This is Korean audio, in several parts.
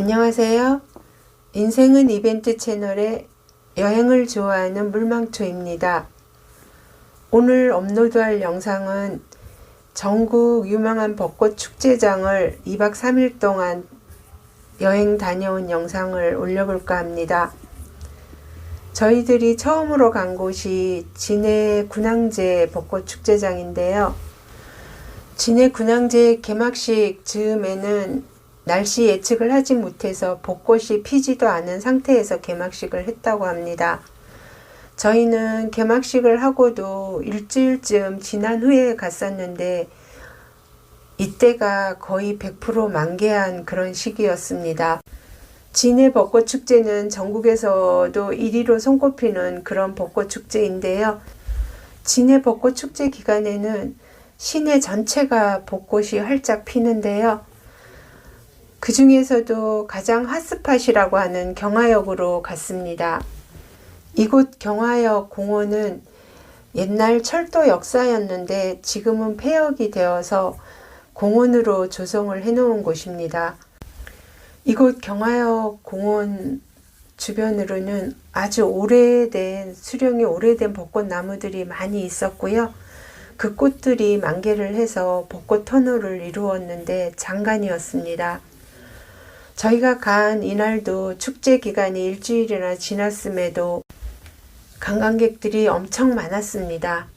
안녕하세요. 인생은 이벤트 채널의 여행을 좋아하는 물망초입니다. 오늘 업로드할 영상은 전국 유명한 벚꽃 축제장을 2박 3일 동안 여행 다녀온 영상을 올려볼까 합니다. 저희들이 처음으로 간 곳이 진해 군항제 벚꽃 축제장인데요. 진해 군항제 개막식 즈음에는 날씨 예측을 하지 못해서 벚꽃이 피지도 않은 상태에서 개막식을 했다고 합니다. 저희는 개막식을 하고도 일주일쯤 지난 후에 갔었는데 이때가 거의 100% 만개한 그런 시기였습니다. 진해 벚꽃 축제는 전국에서도 1위로 손꼽히는 그런 벚꽃 축제인데요. 진해 벚꽃 축제 기간에는 시내 전체가 벚꽃이 활짝 피는데요. 그 중에서도 가장 핫스팟이라고 하는 경화역으로 갔습니다. 이곳 경화역 공원은 옛날 철도 역사였는데 지금은 폐역이 되어서 공원으로 조성을 해놓은 곳입니다. 이곳 경화역 공원 주변으로는 아주 오래된 수령이 오래된 벚꽃 나무들이 많이 있었고요. 그 꽃들이 만개를 해서 벚꽃 터널을 이루었는데 장관이었습니다. 저희가 간 이날도 축제 기간이 일주일이나 지났음에도 관광객들이 엄청 많았습니다.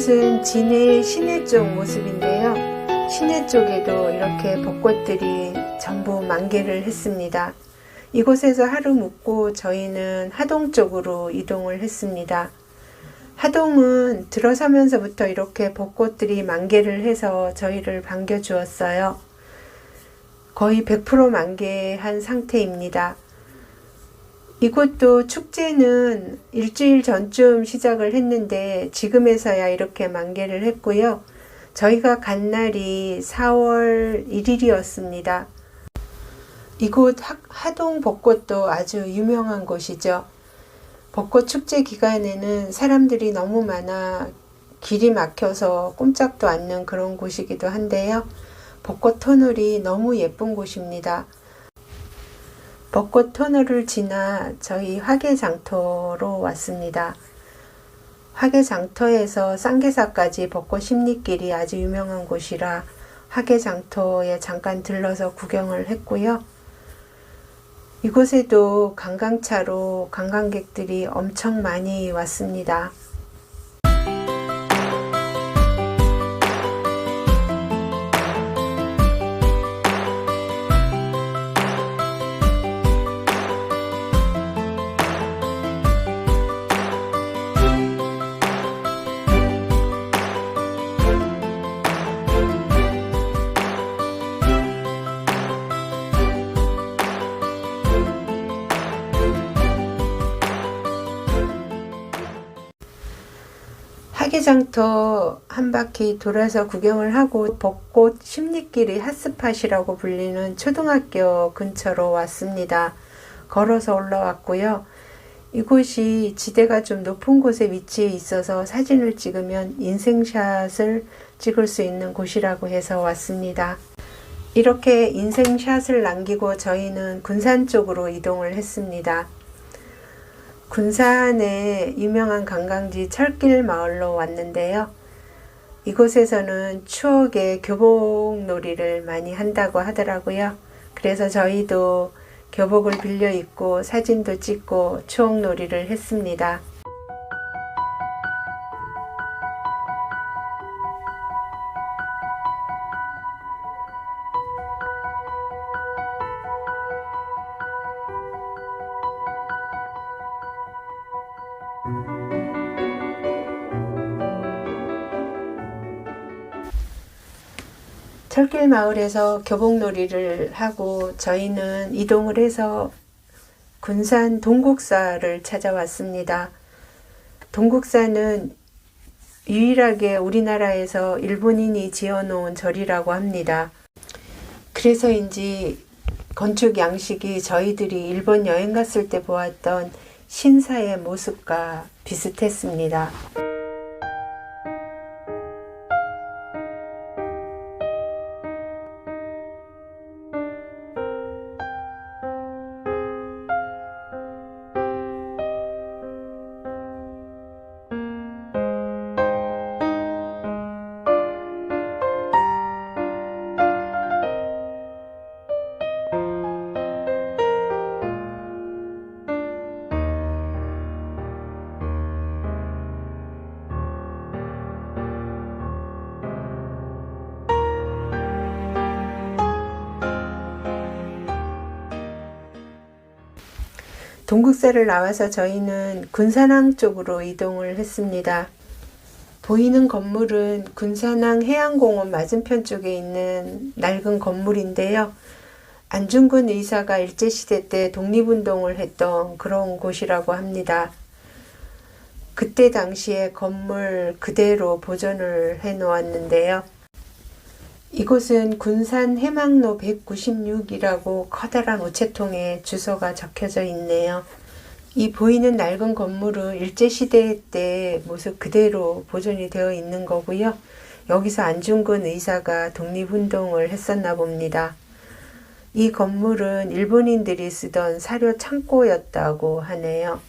이곳은 진해 시내 쪽 모습인데요. 시내 쪽에도 이렇게 벚꽃들이 전부 만개를 했습니다. 이곳에서 하루 묵고 저희는 하동 쪽으로 이동을 했습니다. 하동은 들어서면서부터 이렇게 벚꽃들이 만개를 해서 저희를 반겨주었어요. 거의 100% 만개한 상태입니다. 이곳도 축제는 일주일 전쯤 시작을 했는데 지금에서야 이렇게 만개를 했고요. 저희가 간 날이 4월 1일이었습니다. 이곳 하동 벚꽃도 아주 유명한 곳이죠. 벚꽃 축제 기간에는 사람들이 너무 많아 길이 막혀서 꼼짝도 않는 그런 곳이기도 한데요. 벚꽃 터널이 너무 예쁜 곳입니다. 벚꽃 터널을 지나 저희 화계장터로 왔습니다. 화계장터에서 쌍계사까지 벚꽃 심리길이 아주 유명한 곳이라 화계장터에 잠깐 들러서 구경을 했고요. 이곳에도 관광차로 관광객들이 엄청 많이 왔습니다. 화계장터 한 바퀴 돌아서 구경을 하고 벚꽃 심리길이 핫스팟이라고 불리는 초등학교 근처로 왔습니다. 걸어서 올라왔고요. 이곳이 지대가 좀 높은 곳에 위치해 있어서 사진을 찍으면 인생샷을 찍을 수 있는 곳이라고 해서 왔습니다. 이렇게 인생샷을 남기고 저희는 군산 쪽으로 이동을 했습니다. 군산의 유명한 관광지 철길 마을로 왔는데요. 이곳에서는 추억의 교복 놀이를 많이 한다고 하더라고요. 그래서 저희도 교복을 빌려 입고 사진도 찍고 추억 놀이를 했습니다. 철길 마을에서 교복놀이를 하고 저희는 이동을 해서 군산 동국사를 찾아왔습니다. 동국사는 유일하게 우리나라에서 일본인이 지어놓은 절이라고 합니다. 그래서인지 건축 양식이 저희들이 일본 여행 갔을 때 보았던 신사의 모습과 비슷했습니다. 동국사를 나와서 저희는 군산항 쪽으로 이동을 했습니다. 보이는 건물은 군산항 해양공원 맞은편 쪽에 있는 낡은 건물인데요. 안중근 의사가 일제시대 때 독립운동을 했던 그런 곳이라고 합니다. 그때 당시에 건물 그대로 보존을 해 놓았는데요. 이곳은 군산 해망로 196이라고 커다란 우체통에 주소가 적혀져 있네요. 이 보이는 낡은 건물은 일제시대 때 모습 그대로 보존이 되어 있는 거고요. 여기서 안중근 의사가 독립운동을 했었나 봅니다. 이 건물은 일본인들이 쓰던 사료 창고였다고 하네요.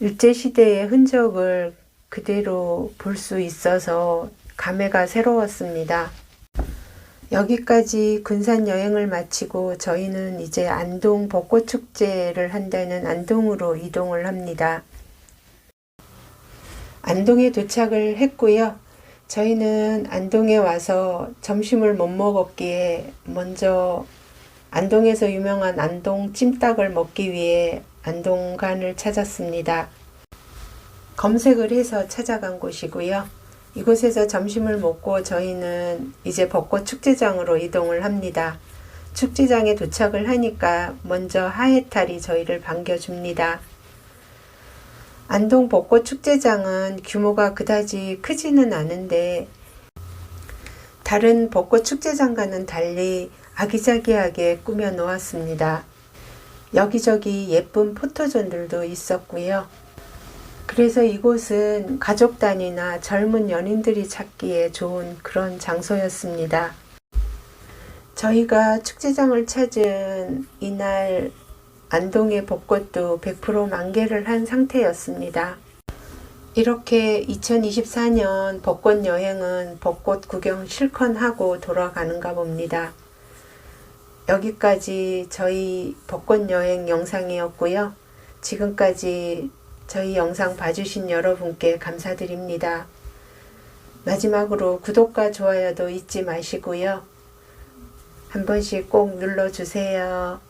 일제시대의 흔적을 그대로 볼 수 있어서 감회가 새로웠습니다. 여기까지 군산 여행을 마치고 저희는 이제 안동 벚꽃 축제를 한다는 안동으로 이동을 합니다. 안동에 도착을 했고요. 저희는 안동에 와서 점심을 못 먹었기에 먼저 안동에서 유명한 안동 찜닭을 먹기 위해 안동간을 찾았습니다. 검색을 해서 찾아간 곳이고요. 이곳에서 점심을 먹고 저희는 이제 벚꽃 축제장으로 이동을 합니다. 축제장에 도착을 하니까 먼저 하회탈이 저희를 반겨줍니다. 안동 벚꽃 축제장은 규모가 그다지 크지는 않은데 다른 벚꽃 축제장과는 달리 아기자기하게 꾸며 놓았습니다. 여기저기 예쁜 포토존들도 있었고요. 그래서 이곳은 가족 단위나 젊은 연인들이 찾기에 좋은 그런 장소였습니다. 저희가 축제장을 찾은 이날 안동의 벚꽃도 100% 만개를 한 상태였습니다. 이렇게 2024년 벚꽃 여행은 벚꽃 구경 실컷 하고 돌아가는가 봅니다. 여기까지 저희 벚꽃 여행 영상이었고요. 지금까지 저희 영상 봐주신 여러분께 감사드립니다. 마지막으로 구독과 좋아요도 잊지 마시고요. 한 번씩 꼭 눌러주세요.